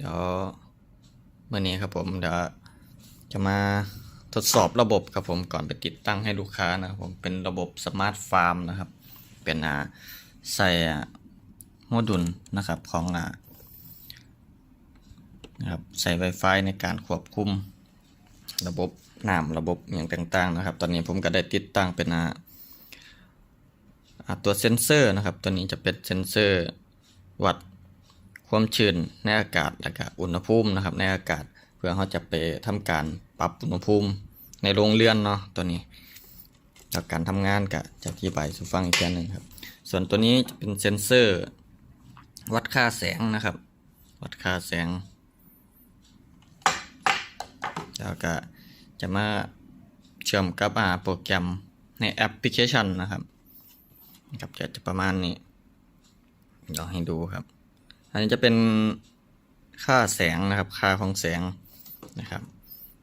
เดี๋ยวเมื่อนี้ครับผมเดี๋ยวจะมาทดสอบระบบครับผมก่อนไปติดตั้งให้ลูกค้านะครับผมเป็นระบบสมาร์ทฟาร์มนะครับ เป็นอ่าใส่อ่าโมดูลนะครับของอ่านะครับใส่ Wi-Fi ในการควบคุมระบบน้ำระบบอย่างต่างๆนะครับ ตอนนี้ผมก็ได้ติดตั้งเป็นอ่าตัวเซนเซอร์นะครับ ตัวนี้จะเป็นเซนเซอร์วัด ความชื้นในอากาศและก็อุณหภูมินะครับ ในอากาศเพื่อเขาจะไปทำการปรับอุณหภูมิในโรงเรือนเนาะตัวนี้แล้วการทำงานก็จะอธิบายสู่ฟังอีกแค่หนึ่งครับ ส่วนตัวนี้จะเป็นเซนเซอร์ วัดค่าแสงนะครับ วัดค่าแสง แล้วก็จะมาเชื่อมกับอาโปรแกรมในแอปพลิเคชันนะครับครับจะจะประมาณนี้เดี๋ยวให้ดูครับ อันนี้จะเป็นค่าแสงนะครับ ค่าของแสงนะครับ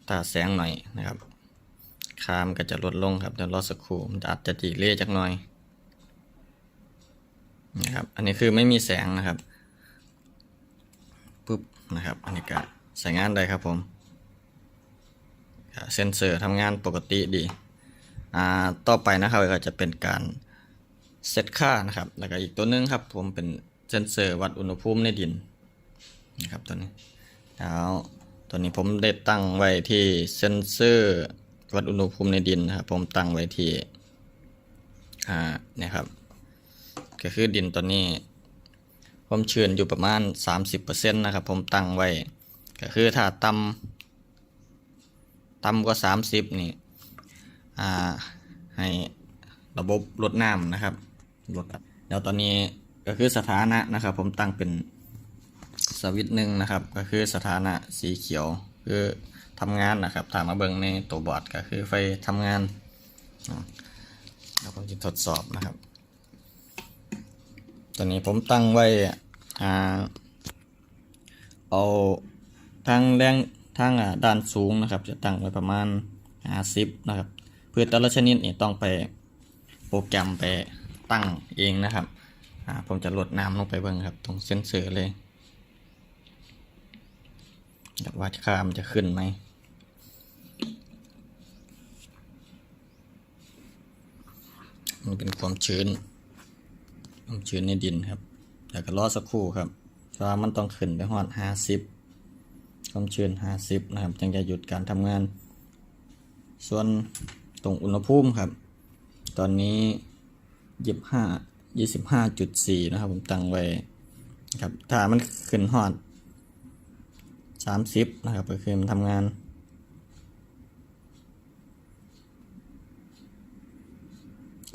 ถ้าแสงหน่อยนะครับค่ามันก็จะลดลงครับเดี๋ยวรอสักครู่มันอาจจะดีเลย์จักหน่อยนะครับ อันนี้คือไม่มีแสงนะครับปุ๊บนะครับ อันนี้ก็ใช้งานได้ครับผมเซนเซอร์ทำงานปกติดีอ่าต่อไปนะครับก็จะเป็นการเซตค่านะครับ แล้วก็อีกตัวหนึงครับผมเป็น เซนเซอร์วัดอุณหภูมิในดินนะครับตัวนี้แล้วตัวนี้ผมได้ตั้งไว้ที่เซนเซอร์วัดอุณหภูมิในดินนะครับผมตั้งไว้ที่อ่านี่ครับก็คือดินตัวนี้ความชื้นอยู่ประมาณ 30%นะครับผมตั้งไว้ ก็คือถ้าต่ำต่ำกว่า 30 นี่อ่าให้ระบบลดน้ำนะครับลดเดี๋ยวตอนนี้ ก็คือสถานะนะครับ ผมตั้งเป็นสวิตหนึ่งนะครับ ก็คือสถานะสีเขียวคือทำงานนะครับถามมาเบิ่งในตัวบอร์ดก็คือไฟทำงานแล้วผมจะทดสอบนะครับตัวนี้ผมตั้งไว้อ่าเอาทางแรงทางอ่าด้านสูงนะครับ จะตั้งไว้ประมาณ50นะครับ เพืชแต่ละชนิดนี่ต้องไปโปรแกรมไปตั้งเองนะครับ อ่าผมจะลดน้ำลงไปเบิ่งครับ ตรงเซนเซอร์เลยอยากว่าค่ามันจะขึ้นไหมมันเป็นความชื้น ความชื้นในดินครับแล้วก็รอสักครู่ครับเพราะมันต้องขึ้นไปหอดห้าสิบความชื้นห้าสิบนะครับ จึงจะหยุดการทำงาน ส่วนตรงอุณหภูมิครับ ตอนนี้ยี่ห้ายี่สิบห้า จุดสี่นะครับ ผมตั้งไว้ครับถ้ามันขึ้นหอดสามสิบนะครับ ก็คือมันทำงาน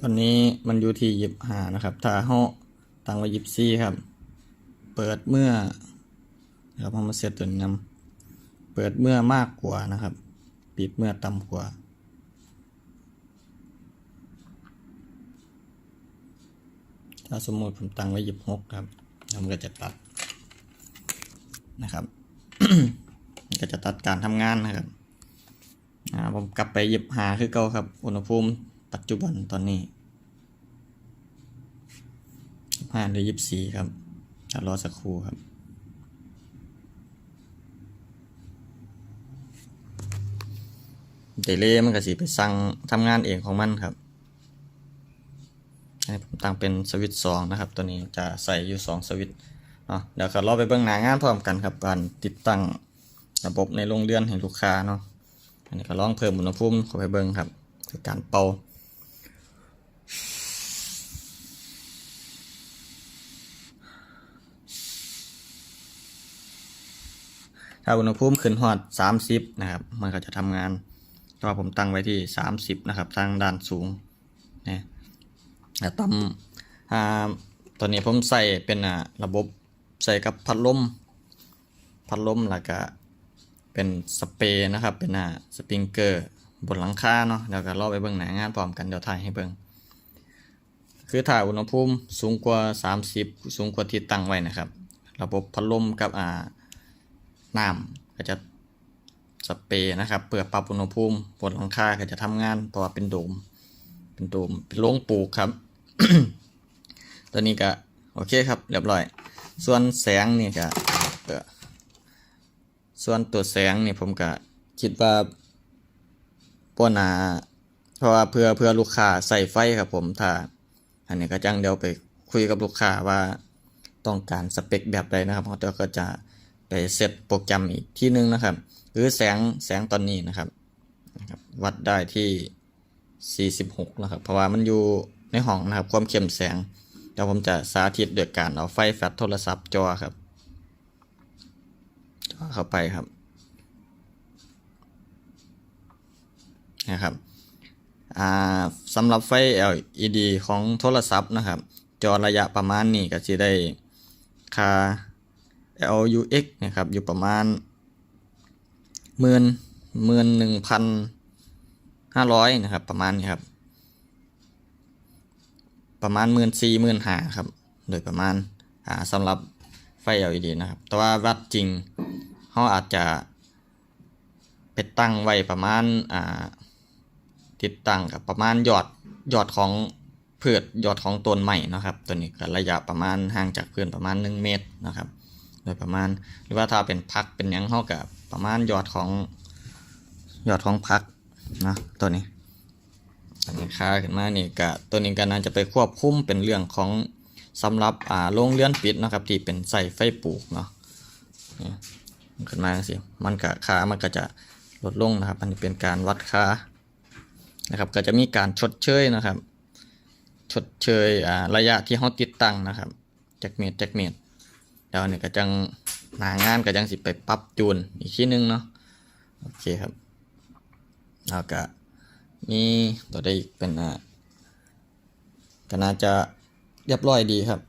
ตอนนี้มันอยู่ที่ยิบหานะครับ ถ้าเขาตั้งไว้ยิบซี่ครับ เปิดเมื่อนะครับเอามาเซตตัวนี้นำเปิดเมื่อมากกว่านะครับ ปิดเมื่อต่ำกว่า ถ้าสมมติผมตั้งไว้ยิบหกครับมันก็จะตัดนะครับมันก็จะตัดการทำงานนะครับผมกลับไปหยิบหาคือเก่าครับ อุณหภูมิปัจจุบันตอนนี้ห้าหรือยี่สิบสี่ครับจะรอสักครู่ครับ เดเลมันก็สิไปสั่งทำงานเองของมันครับ ให้ผมตั้งเป็นสวิตช์สองนะครับ ตัวนี้จะใส่อยู่สองสวิตช์เนาะเดี๋ยวก็รอไปเบิ่งหน้างานพร้อมกันครับการติดตั้งระบบในโรงเรือนให้ลูกค้าเนาะอันนี้ก็ลองเพิ่มอุณหภูมิเข้าไปเบิ่งครับคือการเป่าถ้าอุณหภูมิขึ้นฮอด 30 นะครับ มันก็จะทำงานแต่ว่าผมตั้งไว้ที่ 30 นะครับ ทางด้านสูงนะแต่ต่ำอ่าตัวนี้ผมใส่เป็นอ่าระบบใส่กับพัดลมพัดลมแล้วก็เป็นสเปรย์นะครับ เป็นอ่าสปริงเกอร์บนหลังคาเนาะเดี๋ยวก็รอไปเบิ่งหน้างานพร้อมกันเดี๋ยวถ่ายให้เบิ่งคือถ้ายอุณหภูมิสูงกว่า 30 สูงกว่าที่ตั้งไว้นะครับ ระบบพัดลมกับอ่าน้ำก็จะสเปรย์นะครับเพื่อปรับอุณหภูมิบนหลังคาก็จะทำงานเพราะว่าเป็นโดม เป็นโดมเป็นโรงปลูกครับ ตัวนี้ก็โอเคครับเรียบร้อย ส่วนแสงนี่ก็ส่วนตัวแสงนี่ผมก็คิดว่าป้นาเพราะว่าเพื่อเพื่อลูกค้าใส่ไฟครับผมถ้าอันนี้ก็จังเดี๋ยวไปคุยกับลูกค้าว่าต้องการสเปคแบบใดนะครับเดี๋ยวก็จะไปเซตโปรแกรมอีกที่นึงนะครับ หรือแสงแสงตอนนี้นะครับ วัดได้ที่ 46นะครับ เพราะว่ามันอยู่ในห้องนะครับ ความเข้มแสงเดี๋ยวผมจะสาธิตโดยการเอาไฟแฟลชโทรศัพท์จอครับจอเข้าไปครับนะครับอ่าสำหรับไฟ LED ของโทรศัพท์นะครับ จอระยะประมาณนี้ก็จะได้ค่า LUX นะครับ อยู่ประมาณหมื่นหมื่นหนึ่งพัน ห้าร้อยนะครับ ประมาณนี้ครับ ประมาณหมื่นสี่หมื่นห้าครับ โดยประมาณอ่าสำหรับไฟ LED นะครับ แต่ว่าวัดจริงเขาอาจจะไปตั้งไว้ประมาณอ่าติดตั้งกับประมาณยอดยอดของพืชยอดของต้นใหม่นะครับ ตัวนี้ก็ระยะประมาณห่างจากพื้นประมาณ 1 เมตรนะครับ โดยประมาณหรือว่าถ้าเป็นพักเป็นยังเขากับประมาณยอดของยอดของพัก นะตัวนี้อันนี้ค่าขึ้นมานี่ก็ตัวนี้ก็น่าจะไปควบคุมเป็นเรื่องของสำหรับอ่าโรงเรือนปิดนะครับ ที่เป็นใส่ไฟปลูกเนาะขึ้นมาสิมันก็ค่ามันก็จะลดลงนะครับ อันนี้เป็นการวัดค่านะครับ ก็จะมีการชดเชยนะครับ ชดเชยอ่าระยะที่เขาติดตั้งนะครับจากเมตรจากเมตรแล้วนนี้ก็จังหนางานก็จังสิไปปรับจูนอีกทีนึงเนาะโอเคครับ แล้วก็นี่ตัวได้อีกเป็นอ่าก็น่าจะเรียบร้อยดีครับ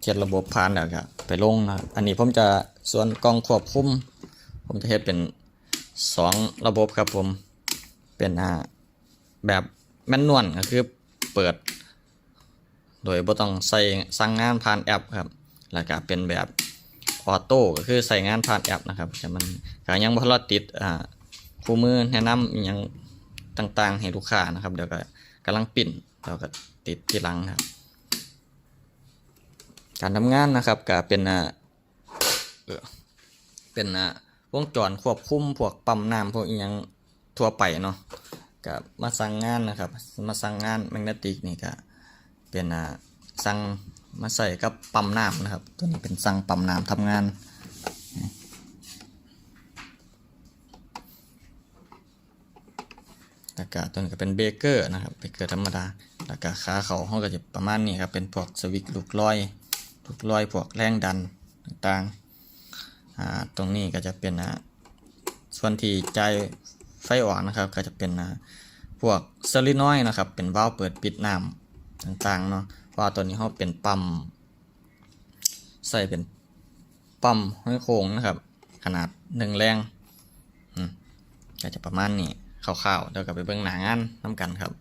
เช็ดระบบผ่านแล้วครับไปลงนะอันนี้ผมจะส่วนกล้องควบคุม ผมจะเฮ็ดเป็นสองระบบครับผมเป็นอ่าแบบแมนนวลก็คือเปิด โดยบ่ต้องใส่สั่งงานผ่านแอปครับ แล้วก็เป็นแบบออโต้ก็คือใส่งานผ่านแอปนะครับแต่มันก็ยังบ่ทันติดอ่า คู่มือแนะนำอย่างต่างๆ ให้ลูกค้านะครับ เดี๋ยวก็กำลังปิ่นเราก็ติดที่หลังนะครับ การทำงานนะครับก็เป็นอ่าเป็นอ่าวงจรควบคุมพวกปั๊มน้ำพวกอหย่างทั่วไปเนาะก็มาสั่งงานนะครับ มาสั่งงานแมกเนติกนี่ก็เป็นอ่าสั่งมาใส่กับปั๊มน้ำนะครับ ตัวนี้เป็นสั่งปั๊มน้ำทำงาน แล้วก็ตัวนี้ก็เป็นเบเกอร์นะครับเบเกอร์ธรรมดา แล้วก็ขาเขาห้องก็จะประมาณนี้ครับ เป็นพวกสวิตลูกลอยลูกลอยพวกแรงดันต่างๆตรงนี้ก็จะเป็นอ่าส่วนที่ใจไฟอ่อกนะครับ ก็จะเป็นอ่าพวกเซลินอยนะครับ เป็นวาล์วเปิดปิดน้ำต่างๆเนาะเพราะว่าตัวนี้เขาเป็นปั๊มใส่เป็นปั๊มห้อยโค้งนะครับ ขนาดหนึ่งแรงก็จะประมาณนี้ คร่าวๆเดี๋ยวกลับไปเบิ่งหนางานน้ำกันครับ